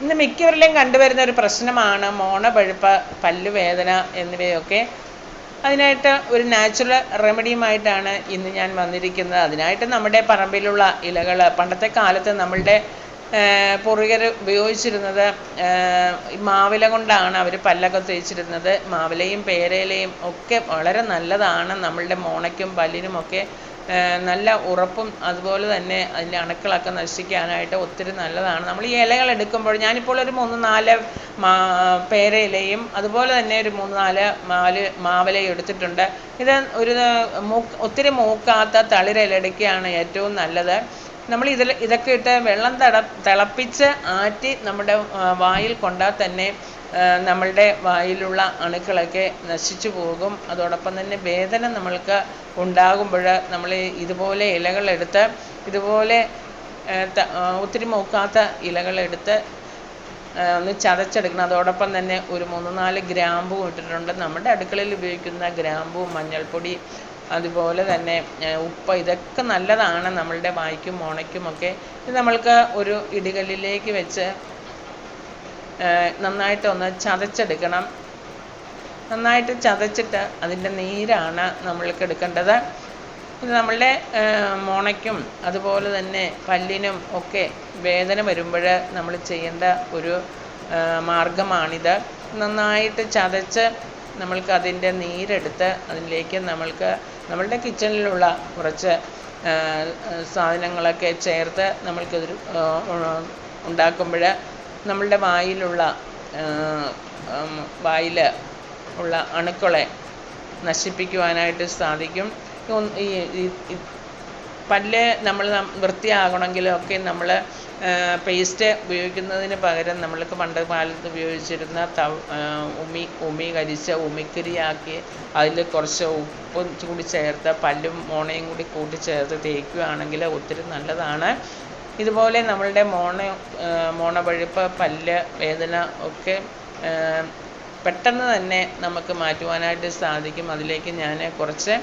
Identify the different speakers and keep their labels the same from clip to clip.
Speaker 1: ഇന്ന് മിക്കവരിലേയും കണ്ടുവരുന്ന ഒരു പ്രശ്നമാണ് മോണപഴുപ്പ് പല്ലുവേദന എന്നിവയൊക്കെ. അതിനായിട്ട് ഒരു നാച്ചുറൽ റെമഡിയുമായിട്ടാണ് ഇന്ന് ഞാൻ വന്നിരിക്കുന്നത്. അതിനായിട്ട് നമ്മുടെ പറമ്പിലുള്ള ഇലകൾ പണ്ടത്തെ കാലത്ത് നമ്മളുടെ പൂർവികർ ഉപയോഗിച്ചിരുന്നത് മാവില കൊണ്ടാണ് അവർ പല്ലൊക്കെ തേച്ചിരുന്നത്. മാവിലയും പേരയിലയും ഒക്കെ വളരെ നല്ലതാണ്. നമ്മളുടെ മോണയ്ക്കും പല്ലിനുമൊക്കെ നല്ല ഉറപ്പും അതുപോലെ തന്നെ അതിന്റെ അണുക്കളൊക്കെ നശിക്കാനായിട്ട് ഒത്തിരി നല്ലതാണ്. നമ്മൾ ഈ ഇലകൾ എടുക്കുമ്പോൾ ഞാനിപ്പോൾ ഒരു മൂന്ന് നാല് മാ പേരയിലയും അതുപോലെ തന്നെ ഒരു മൂന്ന് നാല് മാൽ മാവിലയും എടുത്തിട്ടുണ്ട്. ഇത് ഒരു മൂക്ക് ഒത്തിരി മൂക്കാത്ത തളിരിലെടുക്കുകയാണ് ഏറ്റവും നല്ലത്. നമ്മൾ ഇതിൽ ഇതൊക്കെ ഇട്ട് വെള്ളം തട തിളപ്പിച്ച് ആറ്റി നമ്മുടെ വായിൽ കൊണ്ടാൽ തന്നെ നമ്മളുടെ വായിലുള്ള അണുക്കളൊക്കെ നശിച്ചു പോകും. അതോടൊപ്പം തന്നെ വേദന നമ്മൾക്ക് ഉണ്ടാകുമ്പോൾ നമ്മൾ ഇതുപോലെ ഇലകളെടുത്ത് ഇതുപോലെ ഒത്തിരി മൂക്കാത്ത ഇലകളെടുത്ത് ഒന്ന് ചതച്ചെടുക്കണം. അതോടൊപ്പം തന്നെ ഒരു മൂന്ന് നാല് ഗ്രാമ്പും ഇട്ടിട്ടുണ്ട്. നമ്മുടെ അടുക്കളയിൽ ഉപയോഗിക്കുന്ന ഗ്രാമ്പും മഞ്ഞൾപ്പൊടി അതുപോലെ തന്നെ ഉപ്പ് ഇതൊക്കെ നല്ലതാണ് നമ്മളുടെ വായ്ക്കും മോണയ്ക്കുമൊക്കെ ഇത് നമ്മൾക്ക് ഒരു ഇടികല്ലിലേക്ക് വെച്ച് നന്നായിട്ടൊന്ന് ചതച്ചെടുക്കണം. നന്നായിട്ട് ചതച്ചിട്ട് അതിന്റെ നീരാണ് നമ്മൾക്ക് എടുക്കേണ്ടത്. ഇത് നമ്മളുടെ മോണയ്ക്കും അതുപോലെ തന്നെ പല്ലിനും ഒക്കെ വേദന വരുമ്പോൾ നമ്മൾ ചെയ്യേണ്ട ഒരു മാർഗമാണിത്. നന്നായിട്ട് ചതച്ച് നമ്മൾക്ക് അതിന്റെ നീരെടുത്ത് അതിലേക്ക് നമ്മൾക്ക് നമ്മളുടെ കിച്ചണിലുള്ള കുറച്ച് സാധനങ്ങളൊക്കെ ചേർത്ത് നമ്മൾക്കതൊരു ഉണ്ടാക്കുമ്പോൾ നമ്മളുടെ വായിലുള്ള വായിൽ ഉള്ള അണുക്കളെ നശിപ്പിക്കുവാനായിട്ട് സാധിക്കും. ഈ പല്ല് നമ്മൾ വൃത്തിയാകണമെങ്കിലൊക്കെ നമ്മൾ പേസ്റ്റ് ഉപയോഗിക്കുന്നതിന് പകരം നമ്മൾക്ക് പണ്ട് കാലത്ത് ഉപയോഗിച്ചിരുന്ന തവ് ഉമി ഉമി കരിച്ച ഉമിക്കരിയാക്കി അതിൽ കുറച്ച് ഉപ്പും കൂടി ചേർത്ത് പല്ലും മോണയും കൂടി കൂട്ടി ചേർത്ത് തേക്കുകയാണെങ്കിൽ ഒത്തിരി നല്ലതാണ്. ഇതുപോലെ നമ്മളുടെ മോണ മോണപഴുപ്പ് പല്ല് വേദന ഒക്കെ പെട്ടെന്ന് തന്നെ നമുക്ക് മാറ്റുവാനായിട്ട് സാധിക്കും. അതിലേക്ക് ഞാൻ കുറച്ച്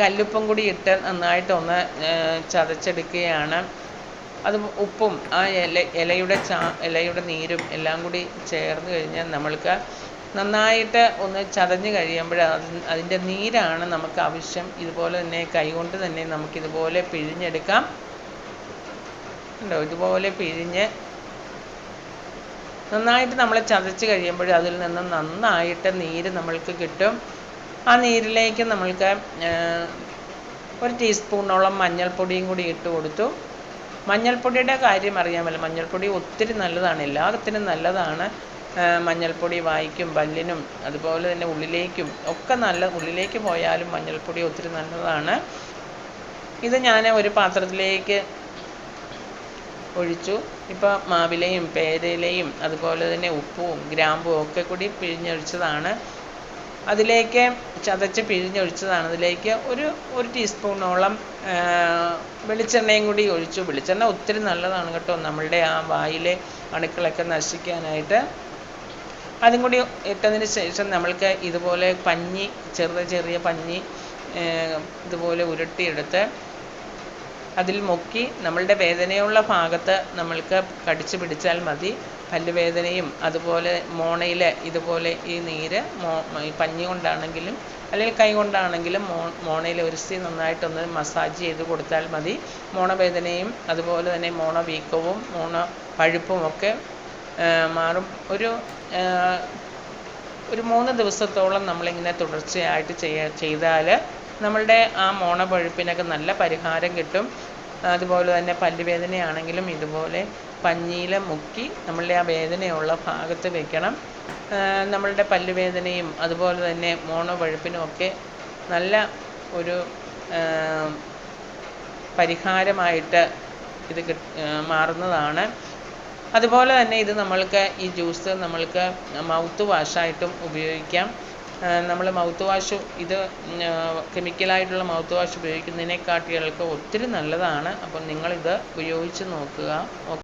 Speaker 1: കല്ലുപ്പും കൂടി ഇട്ട് നന്നായിട്ടൊന്ന് ചതച്ചെടുക്കുകയാണ്. അത് ഉപ്പും ആ ഇല ഇലയുടെ ചാ ഇലയുടെ നീരും എല്ലാം കൂടി ചേർന്ന് കഴിഞ്ഞാൽ നമ്മൾക്ക് നന്നായിട്ട് ഒന്ന് ചതഞ്ഞ് കഴിയുമ്പോൾ അതിന്റെ നീരാണ് നമുക്ക് ആവശ്യം. ഇതുപോലെ തന്നെ കൈകൊണ്ട് തന്നെ നമുക്കിതുപോലെ പിഴിഞ്ഞെടുക്കാം. ഉണ്ടോ ഇതുപോലെ പിഴിഞ്ഞ് നന്നായിട്ട് നമ്മൾ ചതച്ച് കഴിയുമ്പോൾ അതിൽ നിന്ന് നന്നായിട്ട് നീര് നമ്മൾക്ക് കിട്ടും. ആ നീരിലേക്ക് നമ്മൾക്ക് ഒരു ടീസ്പൂണോളം മഞ്ഞൾപ്പൊടിയും കൂടി ഇട്ട് കൊടുത്തു. മഞ്ഞൾപ്പൊടിയുടെ കാര്യം അറിയാമല്ലോ. മഞ്ഞൾപ്പൊടി ഒത്തിരി നല്ലതാണ്. എല്ലാത്തിനും നല്ലതാണ്. മഞ്ഞൾപ്പൊടി വായിക്കും പല്ലിനും അതുപോലെ തന്നെ ഉള്ളിലേക്കും ഒക്കെ നല്ല ഉള്ളിലേക്ക് പോയാലും മഞ്ഞൾപ്പൊടി ഒത്തിരി നല്ലതാണ്. ഇത് ഞാൻ ഒരു പാത്രത്തിലേക്ക് ഒഴിച്ചു. ഇപ്പോൾ മാവിലയും പേരയിലയും അതുപോലെ തന്നെ ഉപ്പും ഗ്രാമ്പും ഒക്കെ കൂടി പിഴിഞ്ഞൊഴിച്ചതാണ്. അതിലേക്ക് ചതച്ച് പിഴിഞ്ഞൊഴിച്ചതാണ്. അതിലേക്ക് ഒരു ഒരു ടീസ്പൂണോളം വെളിച്ചെണ്ണയും കൂടി ഒഴിച്ചു. വെളിച്ചെണ്ണ ഒത്തിരി നല്ലതാണ് കേട്ടോ. നമ്മളുടെ ആ വായിലെ അണുക്കളൊക്കെ നശിക്കാനായിട്ട്. അതും കൂടി ഇട്ടതിന് ശേഷം നമ്മൾക്ക് ഇതുപോലെ പഞ്ഞി ചെറിയ ചെറിയ പഞ്ഞി ഇതുപോലെ ഉരുട്ടിയെടുത്ത് അതിൽ മുക്കി നമ്മളുടെ വേദനയുള്ള ഭാഗത്ത് നമ്മൾക്ക് കടിച്ചു പിടിച്ചാൽ മതി. പല്ലുവേദനയും അതുപോലെ മോണയിലെ ഇതുപോലെ ഈ നീര് മോ പഞ്ഞി കൊണ്ടാണെങ്കിലും അല്ലെങ്കിൽ കൈ കൊണ്ടാണെങ്കിലും മോ മോണയിൽ ഉരസി നന്നായിട്ടൊന്ന് മസാജ് ചെയ്ത് കൊടുത്താൽ മതി. മോണവേദനയും അതുപോലെ തന്നെ മോണ വീക്കവും മോണ പഴുപ്പും ഒക്കെ മാറും. ഒരു ഒരു മൂന്ന് ദിവസത്തോളം നമ്മളിങ്ങനെ തുടർച്ചയായിട്ട് ചെയ്യ ചെയ്താൽ നമ്മളുടെ ആ മോണ പഴുപ്പിനൊക്കെ നല്ല പരിഹാരം കിട്ടും. അതുപോലെ തന്നെ പല്ലുവേദനയാണെങ്കിലും ഇതുപോലെ പഞ്ഞിയിൽ മുക്കി നമ്മളുടെ ആ വേദനയുള്ള ഭാഗത്ത് വെക്കണം. നമ്മളുടെ പല്ലുവേദനയും അതുപോലെ തന്നെ മോണോ പഴുപ്പിനുമൊക്കെ നല്ല ഒരു പരിഹാരമായിട്ട് ഇത് മാറുന്നതാണ്. അതുപോലെ തന്നെ ഇത് നമ്മൾക്ക് ഈ ജ്യൂസ് നമ്മൾക്ക് മൗത്ത് വാഷായിട്ടും ഉപയോഗിക്കാം. നമ്മൾ മൗത്ത് വാഷ് ഇത് കെമിക്കലായിട്ടുള്ള മൗത്ത് വാഷ് ഉപയോഗിക്കുന്നതിനെക്കാട്ടികൾക്ക് ഒത്തിരി നല്ലതാണ്. അപ്പം നിങ്ങളിത് ഉപയോഗിച്ച് നോക്കുക.